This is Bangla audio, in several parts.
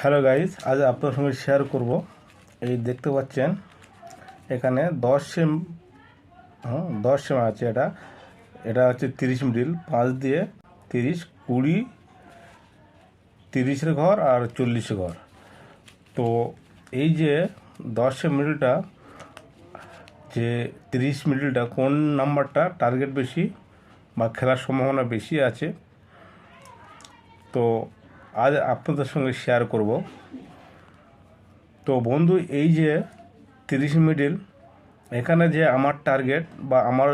হ্যালো গাইজ আজ আপনার সঙ্গে শেয়ার করব। এই দেখতে পাচ্ছেন, এখানে দশ সেম দশ সেম আছে এটা। এটা হচ্ছে তিরিশ মিডিল, পাঁচ দিয়ে তিরিশ, কুড়ি, তিরিশের ঘর আর চল্লিশের ঘর। তো এই যে দশ সেম মিডিলটা, যে তিরিশ মিডিলটা কোন নাম্বারটা টার্গেট বেশি বা খেলার সম্ভাবনা বেশি আছে? তো আজ আপনাদের সঙ্গে শেয়ার করব। তো বন্ধু, এই যে তিরিশ মিডিল এখানে যে আমার টার্গেট বা আমার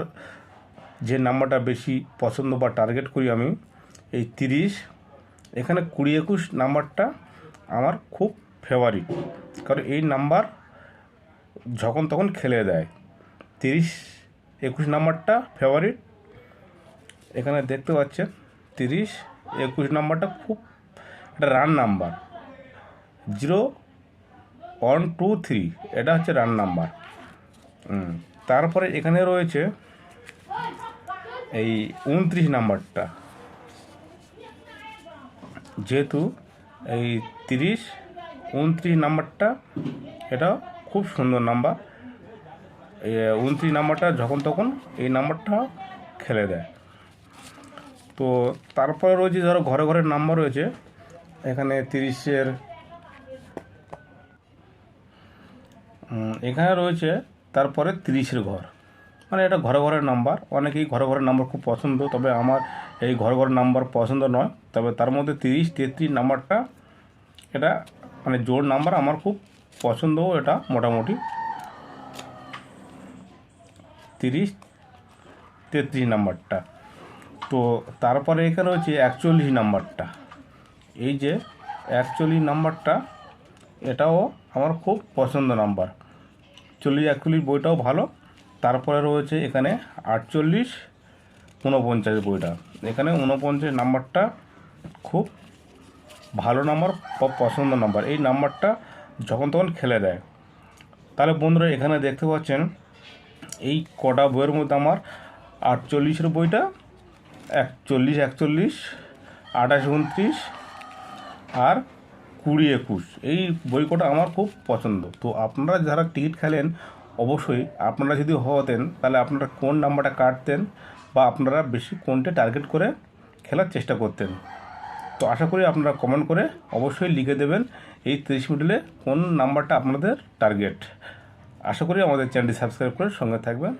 যে নাম্বারটা বেশি পছন্দ বা টার্গেট করি আমি, এই তিরিশ, এখানে কুড়ি একুশ নাম্বারটা আমার খুব ফেভারিট কারণ এই নাম্বার যখন তখন খেলে দেয়। তিরিশ একুশ নাম্বারটা ফেভারিট এখানে দেখতে পাচ্ছেন, তিরিশ একুশ নাম্বারটা খুব এটা run number zero one two three এটা হচ্ছে রান নাম্বার তারপরে এখানে রয়েছে এই উনত্রিশ নাম্বারটা। যেহেতু এই তিরিশ, উনত্রিশ নাম্বারটা, এটা খুব সুন্দর নাম্বার উনত্রিশ নাম্বারটা যখন তখন এই নাম্বারটা খেলে দেয়। তো তারপরে রয়েছে ধরো ঘরে ঘরে নাম্বার রয়েছে এখানে তিরিশের এখানে রয়েছে তারপরে তিরিশের ঘর। মানে এটা ঘরে ঘরের নাম্বার। অনেকেই ঘরে ঘরের নাম্বার খুব পছন্দ, তবে আমার এই ঘরে ঘরের নাম্বার পছন্দ নয়। তবে তার মধ্যে তিরিশ, তেত্রিশ নাম্বারটা এটা মানে জোর নাম্বার আমার খুব পছন্দও এটা মোটামুটি। তিরিশ, তেত্রিশ নাম্বারটা। তো তারপরে এখানে হচ্ছে একচল্লিশ নাম্বারটা। এই যে একচল্লিশ নাম্বারটা, এটাও আমার খুব পছন্দ নাম্বার। চল্লিশ একচল্লিশ বইটাও ভালো। তারপরে রয়েছে এখানে আটচল্লিশ ঊনপঞ্চাশ বইটা। এখানে ঊনপঞ্চাশ নাম্বারটা খুব ভালো নাম্বার পছন্দ নাম্বার। এই নাম্বারটা যখন তখন খেলে দেয়। তাহলে বন্ধুরা এখানে দেখতে পাচ্ছেন, এই কটা বইয়ের মধ্যে আমার আটচল্লিশের বইটা, একচল্লিশ একচল্লিশ, আঠাশ, উনত্রিশ আর কুড়ি একুশ। এই বই কটা আমার খুব পছন্দ। তো আপনারা যারা টিকিট খেলেন, অবশ্যই আপনারা যদি হতেন, তাহলে আপনারা কোন নাম্বারটা কাটতেন বা আপনারা বেশি কোনটা টার্গেট করে খেলার চেষ্টা করতেন? তো আশা করি আপনারা কমেন্ট করে অবশ্যই লিখে দেবেন এই তিরিশ মিডলে কোন নাম্বারটা আপনাদের টার্গেট। আশা করি আমাদের চ্যানেলটি সাবস্ক্রাইব করে সঙ্গে থাকবেন।